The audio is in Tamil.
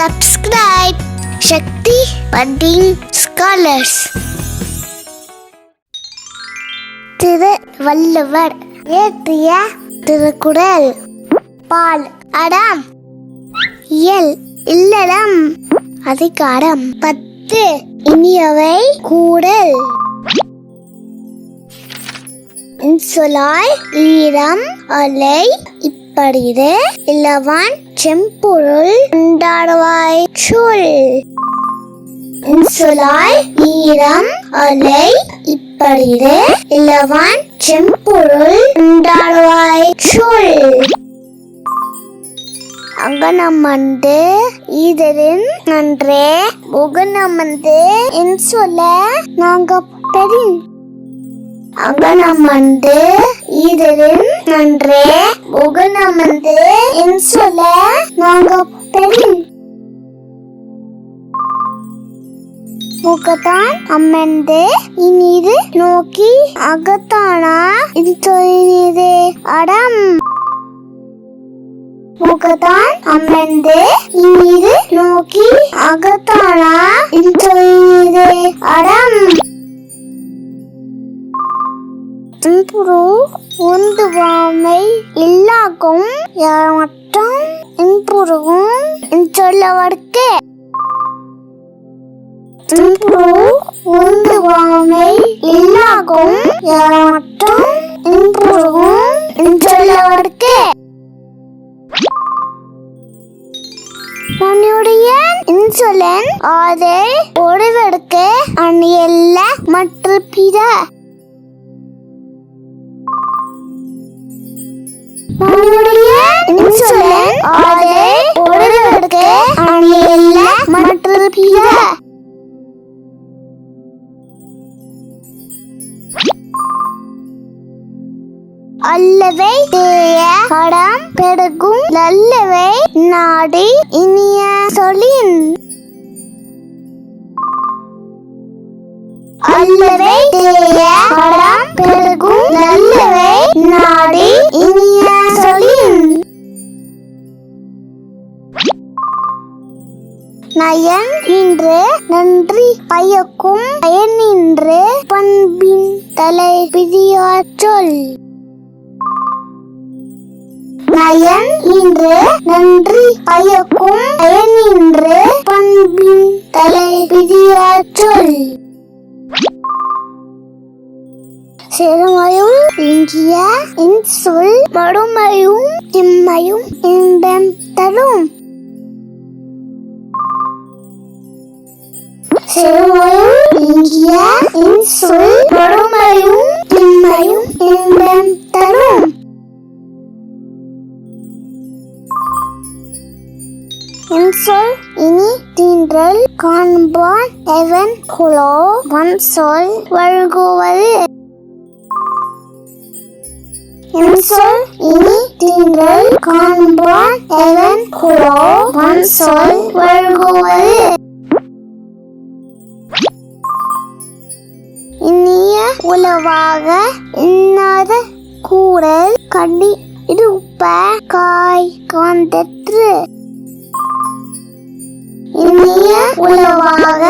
Subscribe Sakthi funding scholars Thiruvalluvar ஏற்றிய திருக்குறள். பால் அடம் இயல் இல்லறம். அதிகாரம் பத்து. இனியவை கூடல் இன்சொலாய் ஈரம் அலை இப்படிது இளவான் செம்பொருள் உண்டாடுவாய் சொல். சொலாய் ஈரம் அலை இப்படிது இளவான் செம்பொருள் உண்டாடுவாய் சொல். அங்கனமந்து ஈதரின் நன்றே. முகனமந்து என் சொல்ல நாங்க பெரின் அங்கனமந்து ஈதரின் நன்றே. முகனமந்து என் சொல்ல நாங்க பெண். முகத்தான் அம்மந்து இனிது நோக்கி அகத்தானா? இது தொழினது அடம். முகத்தான் அம்மந்து இனிது நோக்கி அகத்தானா? இது தொழினது அடம். இன்புரு உந்துவாமை இல்லாகும். யார் மட்டும் இன்புருவும் சொல்லவர்க்கு இன்புரு உந்துவாமை இல்லாகும். யார் மட்டும் இன்புருவும் சொல்லவர்க்கு உன்னுடைய இன்சுலின் அதை ஒருவருக்கு அணியல்ல மற்ற பிற உன்னுடைய இன்சுலன் அதை ஒருவருக்கு அணியல்ல மற்ற பிற அல்லவை தேய படம் பெருகும் நல்லவை நாடி இனிய சொலின் அல்லவை தேய படம் பெருகும் நல்லவை நாடி இனிய நயன் இன்று நன்றி பயக்கும் பயன் இன்று பண்பின் தலை பிரியார் நயன் இன்று நன்றி பயக்கும் பயன் இன்று பண்பின் தலை பிரியார் சொல். சிறுமையும் இங்கிய என் சொல் மறுமையும் திம்மையும் இன்பம் தரும். சிறுமையும் இங்கிய என் சொல் மறுமையும் திம்மையும் இன்பம் தரும். என் சொல் இனி தீன்றல் காண்பான் எவன் குலோ வன் சொல் வழங்குவது என் சொல் இனி தீன்றல் காண்பான் எவன் குலோ வன் சொல் வழங்குவது உணவாக இன்னாத கூடல் கடி இருப்ப காய் காந்தற்று. இனிய உணவாக